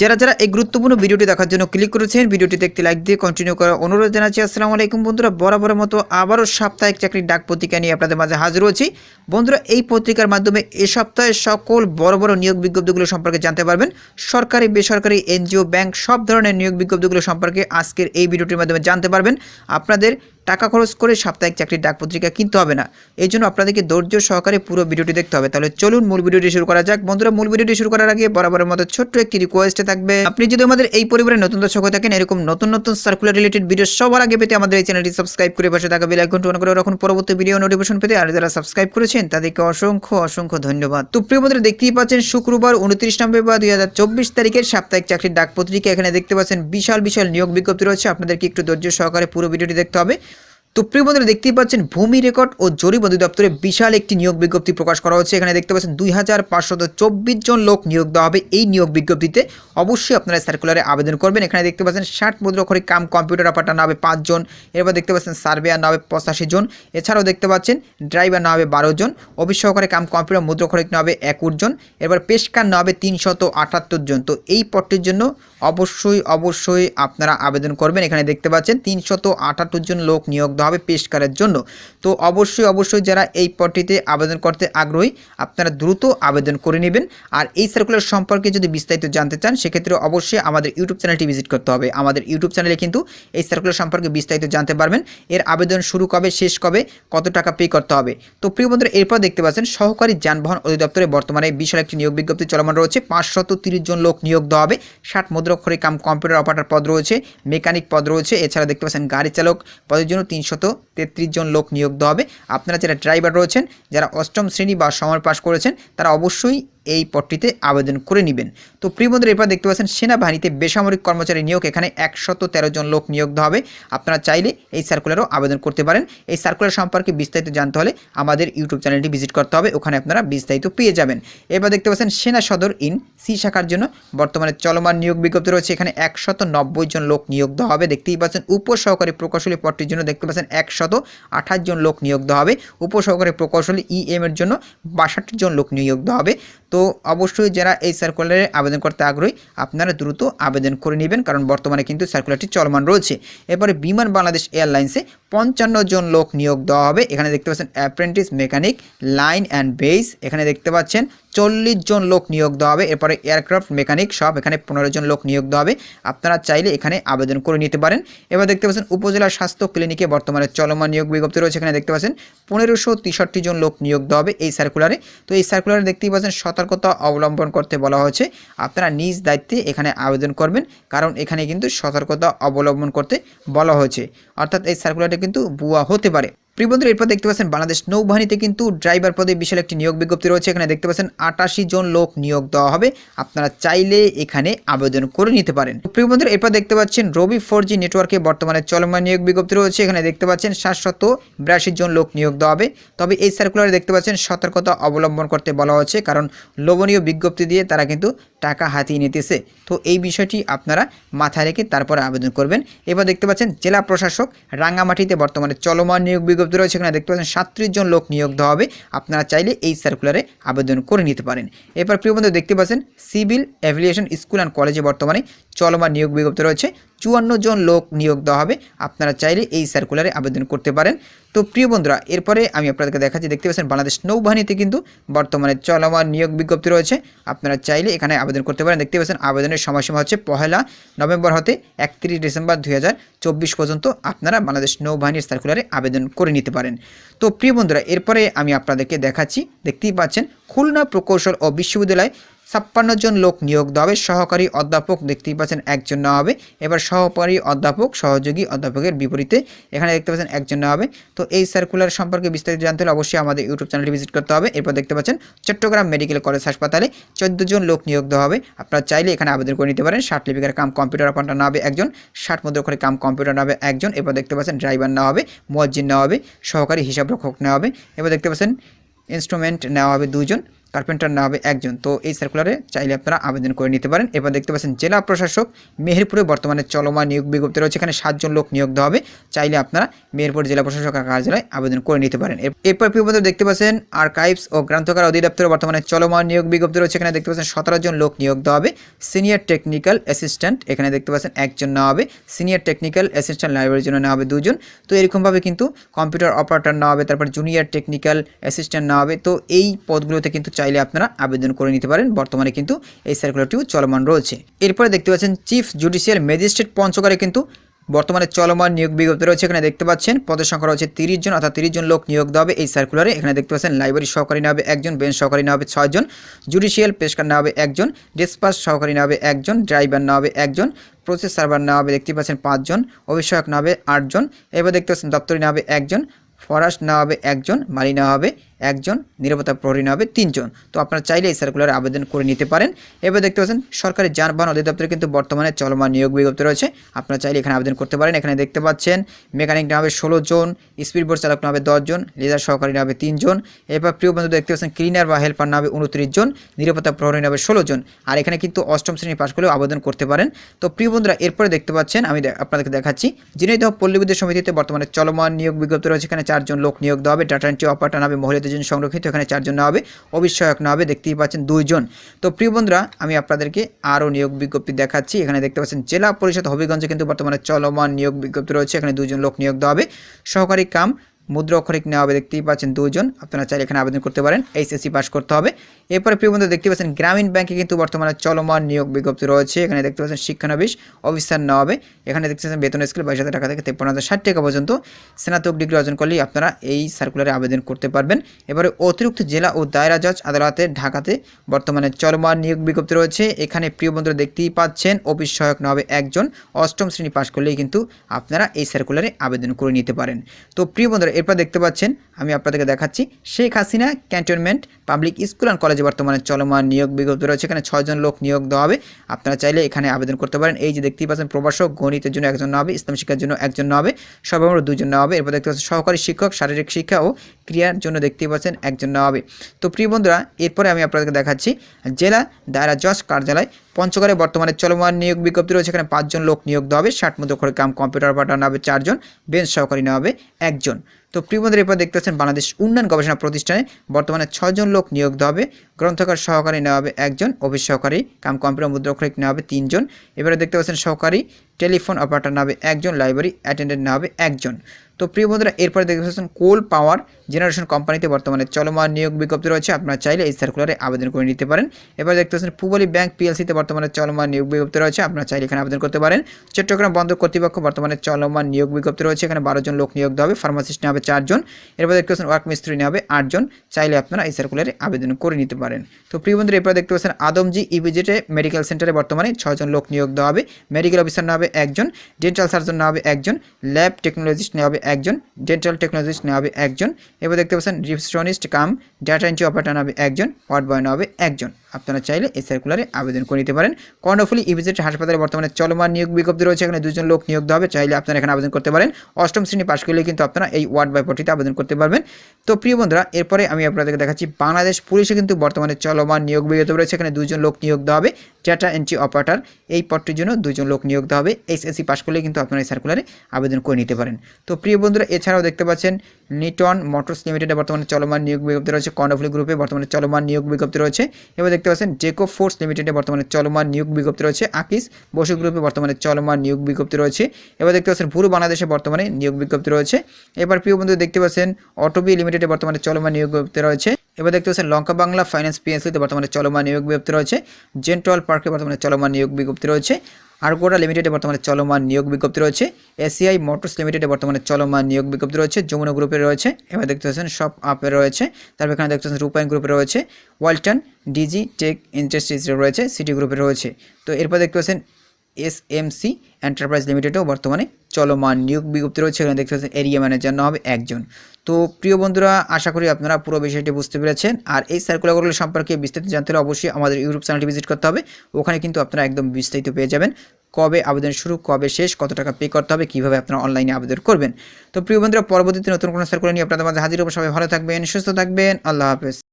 যারা যারা এই গুরুত্বপূর্ণ ভিডিওটি দেখার জন্য ক্লিক করেছেন ভিডিওটি দেখতে লাইক দিয়ে কন্টিনিউ করার অনুরোধ জানাচ্ছি। আসসালামু আলাইকুম বন্ধুরা, বরাবরের মতো আবারও সাপ্তাহিক চাকরির ডাক পত্রিকা নিয়ে আপনাদের মাঝে হাজির হয়েছি। বন্ধুরা, এই পত্রিকার মাধ্যমে এ সপ্তাহে সকল বড় বড় নিয়োগ বিজ্ঞপ্তিগুলো সম্পর্কে জানতে পারবেন। সরকারি, বেসরকারি, এনজিও, ব্যাংক, সব ধরনের নিয়োগ বিজ্ঞপ্তিগুলো সম্পর্কে আজকের এই ভিডিওটির মাধ্যমে জানতে পারবেন। আপনাদের টাকা খরচ করে সাপ্তাহিক চাকরির ডাক পত্রিকা কিনতে হবে না। এই জন্য আপনাদেরকে ধৈর্য সহকারে পুরো ভিডিওটি দেখতে হবে। তাহলে চলুন মূল ভিডিওটি শুরু করা যাক। বন্ধুরা, মূল ভিডিওটি শুরু করার আগে বরাবরের মতো ছোট্ট একটি রিকোয়েস্টে থাকবে, আপনি যদি আমাদের এই পরিবারের নতুন দর্শক হয়ে থাকেন, এরকম নতুন নতুন সার্কুলার রিলেটেড ভিডিও সবার আগে পেতে আমাদের এই চ্যানেলটি সাবস্ক্রাইব করে পাশে থাকা বেল আইকনটি অন করে রাখুন। পরবর্তী ভিডিও নোটিফিকেশন পেতে আর যারা সাবস্ক্রাইব করেছেন, তাদেরকে অসংখ্য অসংখ্য ধন্যবাদ। তো প্রিয় বন্ধুরা, দেখতেই পাচ্ছেন শুক্রবার উনত্রিশ নভেম্বর দুই হাজার চব্বিশ তারিখের সাপ্তাহিক চাকরির ডাক পত্রিকা এখানে দেখতে পাচ্ছেন বিশাল বিশাল নিয়োগ বিজ্ঞপ্তি রয়েছে। আপনাদেরকে একটু ধৈর্য সহকারে পুরো ভিডিওটি দেখতে হবে। তো প্রিয় বন্ধুরা, দেখতেই পাচ্ছেন, ভূমি রেকর্ড ও জরিপ অধিদপ্তরে বিশাল একটি নিয়োগ বিজ্ঞপ্তি প্রকাশ করা হচ্ছে। এখানে দেখতে পাচ্ছেন, দুই হাজার পাঁচশত চব্বিশ জন লোক নিয়োগ দেওয়া হবে। এই নিয়োগ বিজ্ঞপ্তিতে অবশ্যই আপনারা সার্কুলারে আবেদন করবেন। এখানে দেখতে পাচ্ছেন, ষাট মুদ্রাক্ষরিক কাম কম্পিউটার অপারেটর না পাঁচজন, এরপর দেখতে পাচ্ছেন সার্ভেয়ার না পঁচাশি জন, এছাড়াও দেখতে পাচ্ছেন ড্রাইভার না হবে বারো জন অফিস সহকারে কাম কম্পিউটার মুদ্রাক্ষরিক না হবে একুশ জন, এরপর পেশকার না হবে তিনশত আটাত্তর জন। তো এই পদটির জন্য অবশ্যই অবশ্যই আপনারা আবেদন করবেন। এখানে দেখতে পাচ্ছেন, তিনশত আটাত্তর জন লোক নিয়োগ দেওয়া হবে পেশকারের জন্য। তো অবশ্যই অবশ্যই যারা এই পদটিতে আবেদন করতে আগ্রহী, আপনারা দ্রুত আবেদন করে নেবেন। আর এই সার্কুলার সম্পর্কে যদি বিস্তারিত জানতে চান, সেক্ষেত্রে অবশ্যই আমাদের ইউটিউব চ্যানেলটি ভিজিট করতে হবে। আমাদের ইউটিউব চ্যানেলে কিন্তু এই সার্কুলার সম্পর্কে বিস্তারিত জানতে পারবেন। এর আবেদন শুরু কবে, শেষ কবে, কত টাকা পে করতে হবে। তো প্রিয় বন্ধুরা, এরপর দেখতে পাচ্ছেন, সহকারী যানবাহন অধিদপ্তরে বর্তমানে বিশাল একটি নিয়োগ বিজ্ঞপ্তি চলমান রয়েছে। পাঁচশত তিরিশ জন লোক নিয়োগ দেওয়া হবে। ষাট মুদ্রাক্ষরে কাম কম্পিউটার অপারেটর পদ রয়েছে, মেকানিক পদ রয়েছে। এছাড়া দেখতে পাচ্ছেন, গাড়ি চালক পদের জন্য তিনশত তেত্রিশ জন লোক নিয়োগ দেওয়া হবে। আপনারা যারা ড্রাইভার রয়েছেন, যারা অষ্টম শ্রেণি বা সমর পাশ করেছেন, তারা অবশ্যই এই পদটিতে আবেদন করে নেবেন। তো প্রিয় বন্ধুরা, এরপর দেখতে পাচ্ছেন, সেনাবাহিনীতে বেসামরিক কর্মচারী নিয়োগ, এখানে একশত তেরো জন লোক নিয়োগ হবে। আপনারা চাইলে এই সার্কুলারও আবেদন করতে পারেন। এই সার্কুলার সম্পর্কে বিস্তারিত জানতে হলে আমাদের ইউটিউব চ্যানেলটি ভিজিট করতে হবে। ওখানে আপনারা বিস্তারিত পেয়ে যাবেন। এরপর দেখতে পাচ্ছেন, সেনা সদর ইন সি শাখার জন্য বর্তমানে চলমান নিয়োগ বিজ্ঞপ্তি রয়েছে। এখানে একশত নব্বই জন লোক নিয়োগ দেওয়া হবে। দেখতেই পাচ্ছেন, উপসহকারী প্রকৌশলী পদটির জন্য দেখতে পাচ্ছেন, একশত আঠাশ জন লোক নিয়োগ দেওয়া হবে। উপসহকারী প্রকৌশলী ই এম এর জন্য বাষট্টি জন লোক নিয়োগ দেওয়া হবে। তো অবশ্যই যারা এই সার্কুলারে আবেদন করতে আগ্রহী, আপনারা দ্রুত আবেদন করে নেবেন, কারণ বর্তমানে কিন্তু সার্কুলারটি চলমান রয়েছে। এরপরে বিমান বাংলাদেশ এয়ারলাইন্সে পঞ্চান্ন জন লোক নিয়োগ দেওয়া হবে। এখানে দেখতে পাচ্ছেন apprentice mechanic line and base এখানে দেখতে পাচ্ছেন চল্লিশ জন লোক নিয়োগ দেওয়া হবে। এরপরে এয়ারক্রাফট মেকানিক সব এখানে পনেরো জন লোক নিয়োগ দেওয়া হবে। আপনারা চাইলে এখানে আবেদন করে নিতে পারেন। এবার দেখতে পাচ্ছেন উপজেলা স্বাস্থ্য ক্লিনিকে বর্তমানে চলমান নিয়োগ বিজ্ঞপ্তি রয়েছে। এখানে দেখতে পাচ্ছেন পনেরোশো তেষট্টি জন লোক নিয়োগ দেওয়া হবে এই সার্কুলারে তো এই সার্কুলারে দেখতেই পাচ্ছেন সতর্কতা অবলম্বন করতে বলা হয়েছে। আপনারা নিজ দায়িত্বে এখানে আবেদন করবেন। কারণ এখানে কিন্তু সতর্কতা অবলম্বন করতে বলা হয়েছে। অর্থাৎ এই সার্কুলারটা কিন্তু ভুয়া হতে পারে। প্রিয় বন্ধুরা, এরপর দেখতে পাচ্ছেন বাংলাদেশ নৌবাহিনীতে কিন্তু ড্রাইভার পদে বিশাল একটি নিয়োগ বিজ্ঞপ্তি রয়েছে। এখানে দেখতে পাচ্ছেন আটাশি জন লোক নিয়োগ দেওয়া হবে। আপনারা চাইলে এখানে আবেদন করে নিতে পারেন। প্রিয় বন্ধুরা, এরপর দেখতে পাচ্ছেন রবি ফোর জি নেটওয়ার্কে বর্তমানে চলমান নিয়োগ বিজ্ঞপ্তি রয়েছে। এখানে দেখতে পাচ্ছেন সাতশত বিরাশি জন লোক নিয়োগ দেওয়া হবে। তবে এই সার্কুলারে দেখতে পাচ্ছেন সতর্কতা অবলম্বন করতে বলা হচ্ছে, কারণ লোভনীয় বিজ্ঞপ্তি দিয়ে তারা কিন্তু টাকা হাতিয়ে নিতেছে। তো এই বিষয়টি আপনারা মাথায় রেখে তারপরে আবেদন করবেন। এবার দেখতে পাচ্ছেন, জেলা প্রশাসক রাঙ্গামাটিতে বর্তমানে চলমান নিয়োগ বিজ্ঞপ্তি রয়েছে। এখানে দেখতে পাচ্ছেন, সাতত্রিশ জন লোক নিয়োগ দেওয়া হবে। আপনারা চাইলে এই সার্কুলারে আবেদন করে নিতে পারেন। এরপর প্রিয় বন্ধু, দেখতে পাচ্ছেন সিভিল অ্যাভিয়েশন স্কুল অ্যান্ড কলেজে বর্তমানে চলমান নিয়োগ বিজ্ঞপ্তি রয়েছে। চুয়ান্ন জন লোক নিয়োগ দেওয়া হবে। আপনারা চাইলে এই সার্কুলারে আবেদন করতে পারেন। তো প্রিয় বন্ধুরা, এরপরে আমি আপনাদেরকে দেখাচ্ছি, দেখতে পাচ্ছেন, বাংলাদেশ নৌবাহিনীতে কিন্তু বর্তমানে চলমান নিয়োগ বিজ্ঞপ্তি রয়েছে। আপনারা চাইলে এখানে আবেদন করতে পারেন। দেখতে পাচ্ছেন, আবেদনের সময়সীমা হচ্ছে পহেলা নভেম্বর হতে একত্রিশ ডিসেম্বর দুই হাজার চব্বিশ পর্যন্ত আপনারা বাংলাদেশ নৌবাহিনীর সার্কুলারে আবেদন করে নিতে পারেন। তো প্রিয় বন্ধুরা, এরপরে আমি আপনাদেরকে দেখাচ্ছি, দেখতেই পাচ্ছেন খুলনা প্রকৌশল ও বিশ্ববিদ্যালয় ছাপ্পান্ন জন লোক নিয়োগ দেওয়া হবে সহকারী অধ্যাপক দেখতেই পাচ্ছেন একজন নেওয়া হবে। এবার সহকারী অধ্যাপক, সহযোগী অধ্যাপকের বিপরীতে এখানে দেখতে পাচ্ছেন একজন নেওয়া হবে। তো এই সার্কুলার সম্পর্কে বিস্তারিত জানতে হলে অবশ্যই আমাদের ইউটিউব চ্যানেলটি ভিজিট করতে হবে। এরপর দেখতে পাচ্ছেন চট্টগ্রাম মেডিকেল কলেজ হাসপাতালে চোদ্দ জন লোক নিয়োগ দেওয়া হবে। আপনারা চাইলে এখানে আবেদন করে নিতে পারেন। ষাট লিপিকার কাম কম্পিউটার অপারেটর নেওয়া হবে একজন, ষাট মুদ্রক্ষরে কাম কম্পিউটার নেওয়া হবে একজন। এরপর দেখতে পাচ্ছেন ড্রাইভার নেওয়া হবে মসজিদ নেওয়া হবে, সহকারী হিসাবরক্ষক নেওয়া হবে। এবার দেখতে পাচ্ছেন ইনস্ট্রুমেন্ট নেওয়া হবে দুজন। কার্পেন্টার না হবে একজন। তো এই সার্কুলারে চাইলে আপনারা আবেদন করে নিতে পারেন। এবার দেখতে পাচ্ছেন, জেলা প্রশাসক মেহেরপুরে বর্তমানে চলমান নিয়োগ বিজ্ঞপ্তি রয়েছে। এখানে সাতজন লোক নিয়োগ দেওয়া হবে। চাইলে আপনারা মেহেরপুর জেলা প্রশাসক কার্যালয়ে আবেদন করে নিতে পারেন। এরপর প্রিয় দেখতে পাচ্ছেন আর্কাইভস ও গ্রন্থকার অধিদপ্তরে বর্তমানে চলমান নিয়োগ বিজ্ঞপ্তি রয়েছে। এখানে দেখতে পাচ্ছেন, সতেরো জন লোক নিয়োগ দেওয়া হবে। সিনিয়র টেকনিক্যাল অ্যাসিস্ট্যান্ট এখানে দেখতে পাচ্ছেন, একজন নেওয়া হবে। সিনিয়র টেকনিক্যাল অ্যাসিস্ট্যান্ট লাইব্রেরির জন্য নেওয়া হবে দুজন। তো এরকমভাবে কিন্তু কম্পিউটার অপারেটর নেওয়া হবে, তারপর জুনিয়র টেকনিক্যাল অ্যাসিস্ট্যান্ট নেওয়া হবে। তো এই পদগুলোতে কিন্তু চাইলে আপনারা আবেদন করে নিতে পারেন বর্তমানে কিন্তু এই সার্কুলারটিও চলমান রয়েছে এরপরে দেখতে পাচ্ছেন চিফ জুডিশিয়াল ম্যাজিস্ট্রেট পঞ্চগড়ে কিন্তু বর্তমানে চলমান নিয়োগ বিজ্ঞপ্তি রয়েছে এখানে দেখতে পাচ্ছেন পদের সংখ্যা রয়েছে তিরিশ জন অর্থাৎ তিরিশ জন লোক নিয়োগ দেওয়া হবে এই সার্কুলারে এখানে দেখতে পাচ্ছেন লাইব্রেরি সহকারী নেওয়া হবে একজন বেঞ্চ সহকারী নেওয়া হবে ছয়জন জুডিশিয়াল পেশকার নেওয়া হবে একজন ডিসপাস সহকারী নেওয়া হবে একজন ড্রাইভার নেওয়া হবে একজন প্রসেস সার্ভার নেওয়া হবে দেখতে পাচ্ছেন পাঁচজন অভিষেক নেওয়া হবে আটজন এবার দেখতে পাচ্ছেন দপ্তরি নেওয়া হবে একজন ফরাস নেওয়া হবে একজন মালি নেওয়া হবে একজন, নিরাপত্তা প্রহরী হবে তিনজন। তো আপনারা চাইলে এই সার্কুলারে আবেদন করে নিতে পারেন। এবার দেখতে পাচ্ছেন, সরকারি যানবাহন অধিদপ্তরে কিন্তু বর্তমানে চলমান নিয়োগ বিজ্ঞপ্তি রয়েছে। আপনারা চাইলে এখানে আবেদন করতে পারেন। এখানে দেখতে পাচ্ছেন মেকানিক নেওয়া হবে ষোলো জন স্পিড বোর্ড চালক নেওয়া হবে দশজন লেজার সহকারী নেওয়া হবে তিনজন এরপর প্রিয় বন্ধু দেখতে পাচ্ছেন ক্লিনার বা হেল্পার নেওয়া হবে উনত্রিশ জন, নিরাপত্তা প্রহরী নেওয়া হবে ষোলো জন। আর এখানে কিন্তু অষ্টম শ্রেণি পাশ করলেও আবেদন করতে পারেন। তো প্রিয় বন্ধুরা, এরপরে দেখতে পাচ্ছেন, আমি আপনাদেরকে দেখাচ্ছি। ঝিনাইদহ পল্লী বিদ্যুৎ সমিতিতে বর্তমানে চলমান নিয়োগ বিজ্ঞপ্তি রয়েছে। এখানে চারজন লোক নিয়োগ দেওয়া হবে। ডাটা এন্ট্রি অপারেটর হবে মহিলাদের জন্য সংরক্ষিত, এখানে চারজন না হবে অবিষয়ক না হবে, দেখতেই পাচ্ছেন দুইজন। তো প্রিয় বন্ধুরা, আমি আপনাদেরকে আরও নিয়োগ বিজ্ঞপ্তি দেখাচ্ছি, এখানে দেখতে পাচ্ছেন জেলা পরিষদ হবিগঞ্জে কিন্তু বর্তমানে চলমান নিয়োগ বিজ্ঞপ্তি রয়েছে, এখানে দুজন লোক নিয়োগ দেওয়া হবে। সহকারী কাম মুদ্রা অক্ষরিক নেওয়া হবে, দেখতেই পাচ্ছেন দুজন আপনারা চাইলে এখানে আবেদন করতে পারেন, এইচএসসি পাস করতে হবে। এরপরে প্রিয় বন্ধু, দেখতে পাচ্ছেন গ্রামীণ ব্যাংকে কিন্তু বর্তমানে চলমান নিয়োগ বিজ্ঞপ্তি রয়েছে। এখানে দেখতে পাচ্ছেন শিক্ষানবিশ অফিসার নেওয়া হবে। এখানে দেখতে পাচ্ছেন বেতন স্কেল বাইশ টাকা থেকে তেপ্পান্ন হাজার ষাট টাকা পর্যন্ত। স্নাতক ডিগ্রি অর্জন করলেই আপনারা এই সার্কুলারে আবেদন করতে পারবেন। এবারে অতিরিক্ত জেলা ও দায়রা জজ আদালতে ঢাকাতে বর্তমানে চলমান নিয়োগ বিজ্ঞপ্তি রয়েছে। এখানে প্রিয় বন্ধুরা দেখতেই পাচ্ছেন, অফিস সহায়ক নেওয়া হবে একজন। অষ্টম শ্রেণি পাশ করলেই কিন্তু আপনারা এই সার্কুলারে আবেদন করে নিতে পারেন। তো প্রিয় বন্ধুরা এরপর দেখতে পাচ্ছেন আমি আপনাদেরকে দেখাচ্ছি। Sheikh Hasina cantonment, public school and কলেজে বর্তমানে চলমান নিয়োগ বিজ্ঞপ্তি রয়েছে। এখানে ছয়জন লোক নিয়োগ দেওয়া হবে। আপনারা চাইলে এখানে আবেদন করতে পারেন। এই যে দেখতেই পাচ্ছেন প্রবাসক গণিতের জন্য একজন নেওয়া হবে, ইসলাম শিক্ষার জন্য একজন নেওয়া হবে, সর্বমোট দুজন নেওয়া হবে। এরপর দেখতে পাচ্ছেন, সহকারী শিক্ষক, শারীরিক শিক্ষা ও ক্রিয়ার জন্য দেখতেই পাচ্ছেন একজন নেওয়া হবে। তো প্রিয় বন্ধুরা, এরপরে আমি আপনাদেরকে দেখাচ্ছি, জেলা দায়রা জজ কার্যালয়, পঞ্চগড়ে বর্তমানে চলমান নিয়োগ বিজ্ঞপ্তি রয়েছে। এখানে পাঁচজন লোক নিয়োগ দেওয়া হবে, ষাট মতো করে কাম কম্পিউটার পাঠানো হবে চারজন, বেঞ্চ সহকারী নেওয়া হবে একজন। তো প্রিয় বন্ধুরা, এরপর দেখতে পাচ্ছেন বাংলাদেশ উন্নয়ন গবেষণা প্রতিষ্ঠানে। বর্তমানে ছজন লোক নিয়োগ দেওয়া হবে। গ্রন্থকার সহকারী নেওয়া হবে একজন, অফিস সহকারী, কাম কম্পিউটার মুদ্রাক্ষরিক নেওয়া হবে তিনজন। এবারে দেখতে পাচ্ছেন সহকারী, টেলিফোন অপারেটর নেওয়া হবে একজন, লাইব্রেরি অ্যাটেন্ডেন্ট নেওয়া হবে একজন। তো প্রিয় বন্ধুরা, এরপরে দেখতে পাচ্ছেন কোল পাওয়ার জেনারেশন কোম্পানিতে বর্তমানে চলমান নিয়োগ বিজ্ঞপ্তি রয়েছে। আপনারা চাইলে এই সার্কুলারে আবেদন করে নিতে পারেন। এবার দেখতে পাচ্ছেন পুবালি ব্যাংক পিএলসিতে বর্তমানে চলমান নিয়োগ বিজ্ঞপ্তি রয়েছে। আপনারা চাইলে এখানে আবেদন করতে পারেন। চট্টগ্রাম বন্দর কর্তৃপক্ষ বর্তমানে চলমান নিয়োগ বিজ্ঞপ্তি রয়েছে। এখানে বারো জন লোক নিয়োগ হবে। ফার্মাসিস্ট নেওয়া হবে চারজন এরপর দেখতে পাচ্ছেন ওয়ার্ক মিস্ত্রি নেওয়া হবে আটজন চাইলে আপনারা এই সার্কুলারে আবেদন করে নিতে পারেন। তো প্রিয় বন্ধুরা, এরপর দেখতে পাচ্ছেন আদমজি ইভিজেটে মেডিকেল সেন্টারে বর্তমানে ছজন লোক নিয়োগ দেওয়া হবে। মেডিকেল অফিসার নেওয়া হবে একজন। ডেন্টাল সার্জন নেওয়া হবে একজন। ল্যাব টেকনোলজিস্ট নেওয়া হবে একজন ডেন্টাল টেকনোলজিস্ট নেওয়া হবে একজন, এবার দেখতে পাচ্ছেন receptionist cum data entry operator হবে একজন ওয়ার্ড বয় হবে একজন। আপনারা চাইলে এই সার্কুলারে আবেদন করে নিতে পারেন। কর্ণফুলি ইভিজেট হাসপাতালে বর্তমানে চলমান নিয়োগ বিজ্ঞপ্তি রয়েছে। এখানে দুজন লোক নিয়োগ হবে। চাইলে আপনারা এখানে আবেদন করতে পারেন। অষ্টম শ্রেণি পাশ করলে কিন্তু আপনারা এই ওয়ার্ড বাই পটিতে আবেদন করতে পারবেন। তো প্রিয় বন্ধুরা, এরপরে আমি আপনাদেরকে দেখাচ্ছি, বাংলাদেশ পুলিশে কিন্তু বর্তমানে চলমান নিয়োগ বিজ্ঞপ্তি রয়েছে। এখানে দুজন লোক নিয়োগ দেওয়া হবে। ডাটা এন্ট্রি অপারেটর এই পদটির জন্য দুজন লোক নিয়োগ দেওয়া হবে। এসএসসি পাশ করলে কিন্তু আপনারা এই সার্কুলারে আবেদন করে নিতে পারেন। তো প্রিয় বন্ধুরা, এছাড়াও দেখতে পাচ্ছেন নিটন মোটরস লিমিটেডে বর্তমানে চলমান নিয়োগ বিজ্ঞপ্তি রয়েছে। কর্ণফুলি গ্রুপে বর্তমানে চলমান নিয়োগ বিজ্ঞপ্তি রয়েছে। এবার দেখতে পাচ্ছেন জেকো ফোর্স লিমিটেডে বর্তমানে চলমান নিয়োগ বিজ্ঞপ্তি রয়েছে। আকিস বসু গ্রুপে বর্তমানে চলমান নিয়োগ বিজ্ঞপ্তি রয়েছে। এবার দেখতে পাচ্ছেন পুরো বাংলাদেশে বর্তমানে নিয়োগ বিজ্ঞপ্তি রয়েছে। এবার প্রিয় বন্ধু দেখতে পাচ্ছেন অটোবি লিমিটেডে বর্তমানে চলমান নিয়োগ বিজ্ঞপ্তি রয়েছে। এবার দেখতে পাচ্ছেন লঙ্কা বাংলা ফাইন্যান্স পিএসসিতে বর্তমানে চলমান নিয়োগ বিজ্ঞপ্তি রয়েছে। জেন্টল পার্কে বর্তমানে চলমান নিয়োগ বিজ্ঞপ্তি রয়েছে। আরগোড়া লিমিটেডে বর্তমানে চলমান নিয়োগ বিজ্ঞপ্তি রয়েছে। এসিআই মোটরস লিমিটেডে বর্তমানে চলমান নিয়োগ বিজ্ঞপ্তি রয়েছে। যমুনা গ্রুপে রয়েছে। এবার দেখতে পাচ্ছেন সব আপে রয়েছে। তারপর এখানে দেখতে পাচ্ছেন রূপায়ণ গ্রুপে রয়েছে। ওয়ালটন, ডিজি টেক ইন্ডাস্ট্রিজ রয়েছে। সিটি গ্রুপে রয়েছে। তো এরপর দেখতে পাচ্ছেন এস এম সি এন্টারপ্রাইজ লিমিটেডেও বর্তমানে চলমান নিয়োগ বিজ্ঞপ্তি রয়েছে। এখানে দেখতে পাচ্ছেন এরিয়া ম্যানেজার না হবে একজন। তো প্রিয় বন্ধুরা, আশা করি আপনারা পুরো বিষয়টি বুঝতে পেরেছেন। আর এই সার্কুলারগুলো সম্পর্কে বিস্তারিত জানতে হলে অবশ্যই আমাদের ইউটিউব চ্যানেলটি ভিজিট করতে হবে। ওখানে কিন্তু আপনারা একদম বিস্তারিত পেয়ে যাবেন। কবে আবেদন শুরু, কবে শেষ, কত টাকা পে করতে হবে, কীভাবে আপনারা অনলাইনে আবেদন করবেন। তো প্রিয় বন্ধুরা, পরবর্তীতে নতুন কোনো সার্কুলার নিয়ে আপনাদের মাঝে হাজির হব। সবাই ভালো থাকবেন, সুস্থ থাকবেন। আল্লাহ হাফেজ।